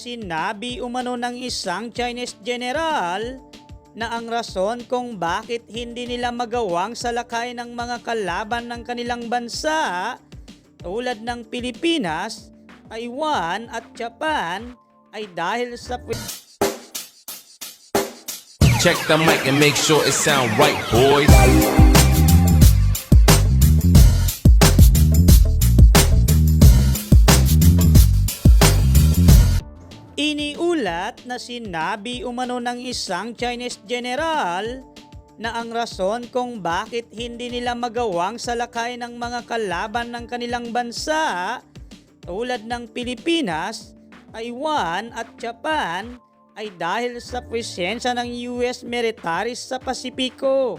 Sinabi umano ng isang Chinese general na ang rason kung bakit hindi nila magawang salakay ng mga kalaban ng kanilang bansa tulad ng Pilipinas, Taiwan at Japan ay dahil sa Check the mic and make sure it sound right, boys. Iniulat na sinabi umano ng isang Chinese general na ang rason kung bakit hindi nila magawang salakay ng mga kalaban ng kanilang bansa tulad ng Pilipinas, Taiwan at Japan ay dahil sa presensya ng US military sa Pasipiko.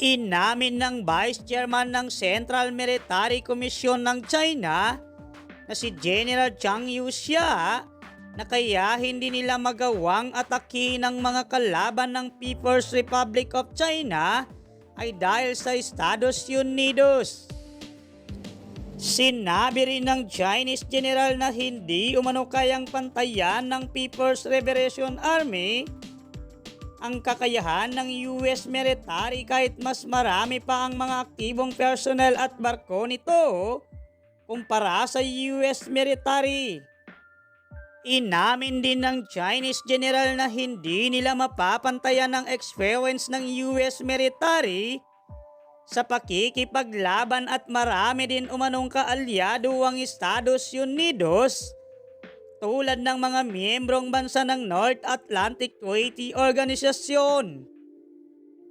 Inamin ng Vice Chairman ng Central Military Commission ng China na si General Chang Yuxia na kaya hindi nila magawang atake ng mga kalaban ng People's Republic of China ay dahil sa Estados Unidos. Sinabi rin ng Chinese General na hindi umano kayang pantayan ng People's Liberation Army ang kakayahan ng US military kahit mas marami pa ang mga aktibong personnel at barko nito kumpara sa US military. Inamin din ng Chinese general na hindi nila mapapantayan ang experience ng US military sa pakikipaglaban at marami din umanong kaalyado ang Estados Unidos tulad ng mga miyembrong bansa ng North Atlantic Treaty Organization.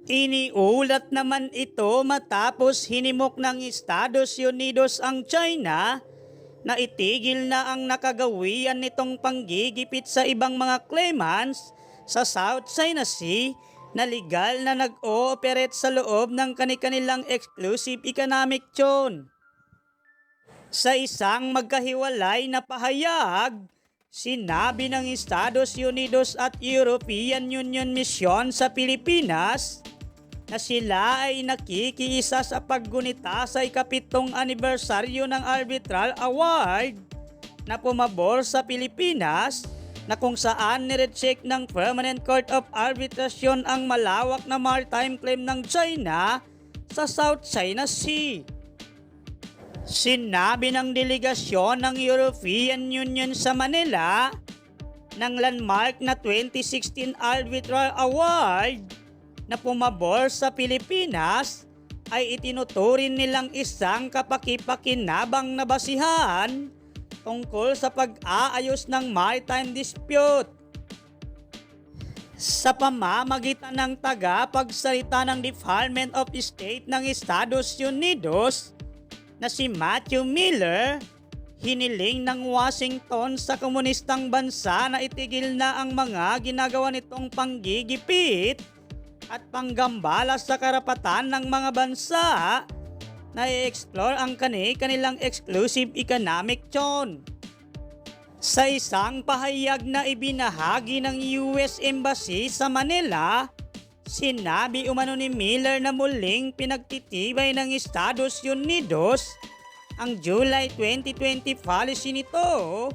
Iniulat naman ito matapos hinimok ng Estados Unidos ang China na itigil na ang nakagawian nitong panggigipit sa ibang mga claimants sa South China Sea na legal na nag-ooperate sa loob ng kanilang exclusive economic zone. Sa isang magkahiwalay na pahayag, sinabi ng Estados Unidos at European Union Mission sa Pilipinas na sila ay nakikiisa sa paggunita sa ikapitong anibersaryo ng Arbitral Award na pumabor sa Pilipinas na kung saan nirecheck ng Permanent Court of Arbitration ang malawak na maritime claim ng China sa South China Sea. Sinabi ng delegasyon ng European Union sa Manila ng landmark na 2016 Arbitral Award na pumabor sa Pilipinas ay itinuturin nilang isang kapakipakinabang na basihan tungkol sa pag-aayos ng maritime dispute. Sa pamamagitan ng tagapagsalita ng Department of State ng Estados Unidos na si Matthew Miller, hiniling ng Washington sa komunistang bansa na itigil na ang mga ginagawa nitong panggigipit at panggambala sa karapatan ng mga bansa na i-explore ang kani-kanilang exclusive economic zone. Sa isang pahayag na ibinahagi ng US Embassy sa Manila, sinabi umano ni Miller na muling pinagtitibay ng Estados Unidos ang July 2020 policy nito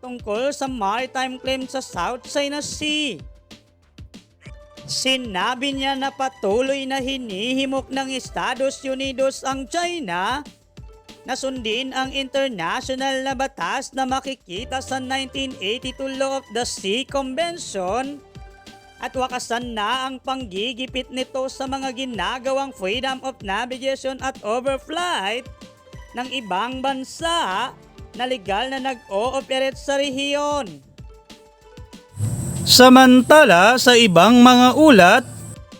tungkol sa maritime claim sa South China Sea. Sinabi niya na patuloy na hinihimok ng Estados Unidos ang China na sundin ang international na batas na makikita sa 1982 Law of the Sea Convention at wakasan na ang panggigipit nito sa mga ginagawang freedom of navigation at overflight ng ibang bansa na legal na nag-ooperate sa rehiyon. Samantala sa ibang mga ulat,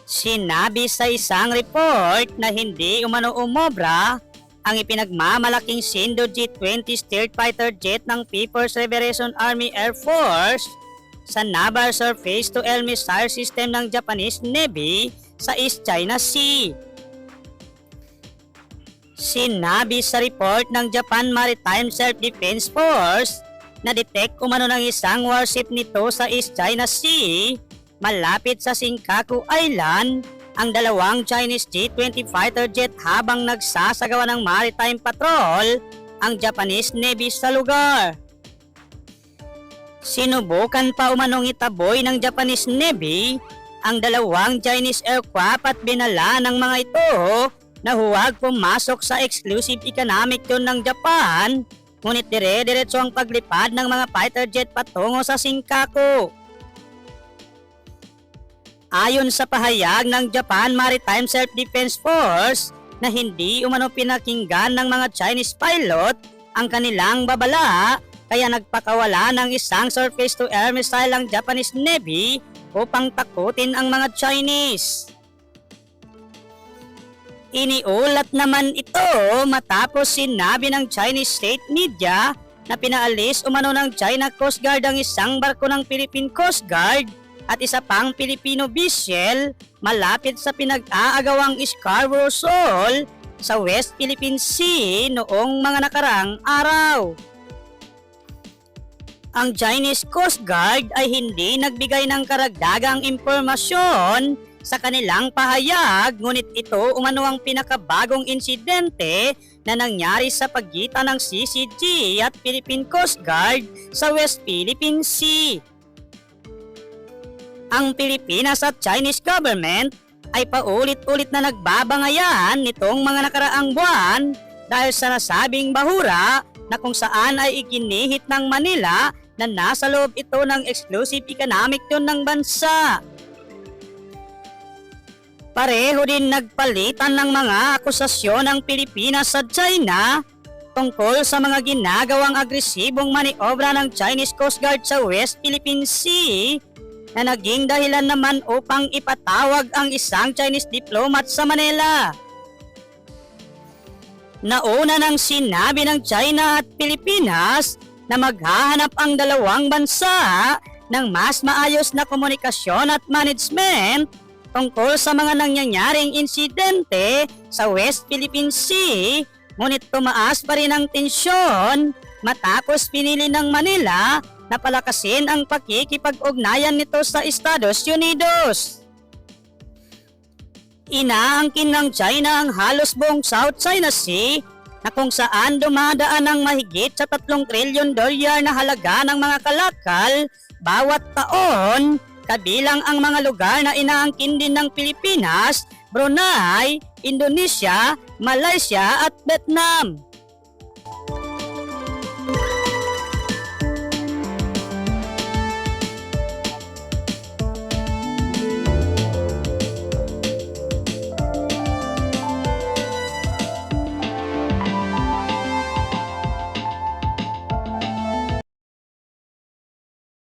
Sinabi sa isang report na hindi umano umobra ang ipinagmamalaking Shindo G-20 stealth fighter jet ng People's Liberation Army Air Force sa Naval Surface to Air Missile System ng Japanese Navy sa East China Sea. Sinabi sa report ng Japan Maritime Self-Defense Force na detect umano ng isang warship nito sa East China Sea malapit sa Senkaku Island ang dalawang Chinese G-20 fighter jet habang nagsasagawa ng maritime patrol ang Japanese Navy sa lugar. Sinubukan pa umanong itaboy ng Japanese Navy ang dalawang Chinese aircraft at binala ng mga ito na huwag pumasok sa exclusive economic zone ng Japan ngunit dire-diretso ang paglipad ng mga fighter jet patungo sa Singkaku. Ayon sa pahayag ng Japan Maritime Self-Defense Force na hindi umano pinakinggan ng mga Chinese pilot ang kanilang babala kaya nagpakawala ng isang surface-to-air missile ang Japanese Navy upang takutin ang mga Chinese. Iniulat naman ito matapos sinabi ng Chinese state media na pinaalis umano ng China Coast Guard ang isang barko ng Philippine Coast Guard at isa pang Pilipino vessel malapit sa pinag-aagawang Scarborough Shoal sa West Philippine Sea noong mga nakarang araw. Ang Chinese Coast Guard ay hindi nagbigay ng karagdagang impormasyon sa kanilang pahayag ngunit ito umano ang pinakabagong insidente na nangyari sa pagitan ng CCG at Philippine Coast Guard sa West Philippine Sea. Ang Pilipinas at Chinese government ay paulit-ulit na nagbabangayan nitong mga nakaraang buwan dahil sa nasabing bahura na kung saan ay iginihit ng Manila na nasa loob ito ng exclusive economic zone ng bansa. Pareho din nagpalitan ng mga akusasyon ng Pilipinas sa China tungkol sa mga ginagawang agresibong maniobra ng Chinese Coast Guard sa West Philippine Sea na naging dahilan naman upang ipatawag ang isang Chinese diplomat sa Manila. Nauna nang sinabi ng China at Pilipinas na maghahanap ang dalawang bansa ng mas maayos na komunikasyon at management tungkol sa mga nangyayaring insidente sa West Philippine Sea ngunit tumaas pa rin ang tensyon matapos pinili ng Manila na palakasin ang pakikipag-ugnayan nito sa Estados Unidos. Inaangkin ng China ang halos buong South China Sea na kung saan dumadaan ang mahigit sa 3 trilyon dolyar na halaga ng mga kalakal bawat taon kabilang ang mga lugar na inaangkin din ng Pilipinas, Brunei, Indonesia, Malaysia at Vietnam.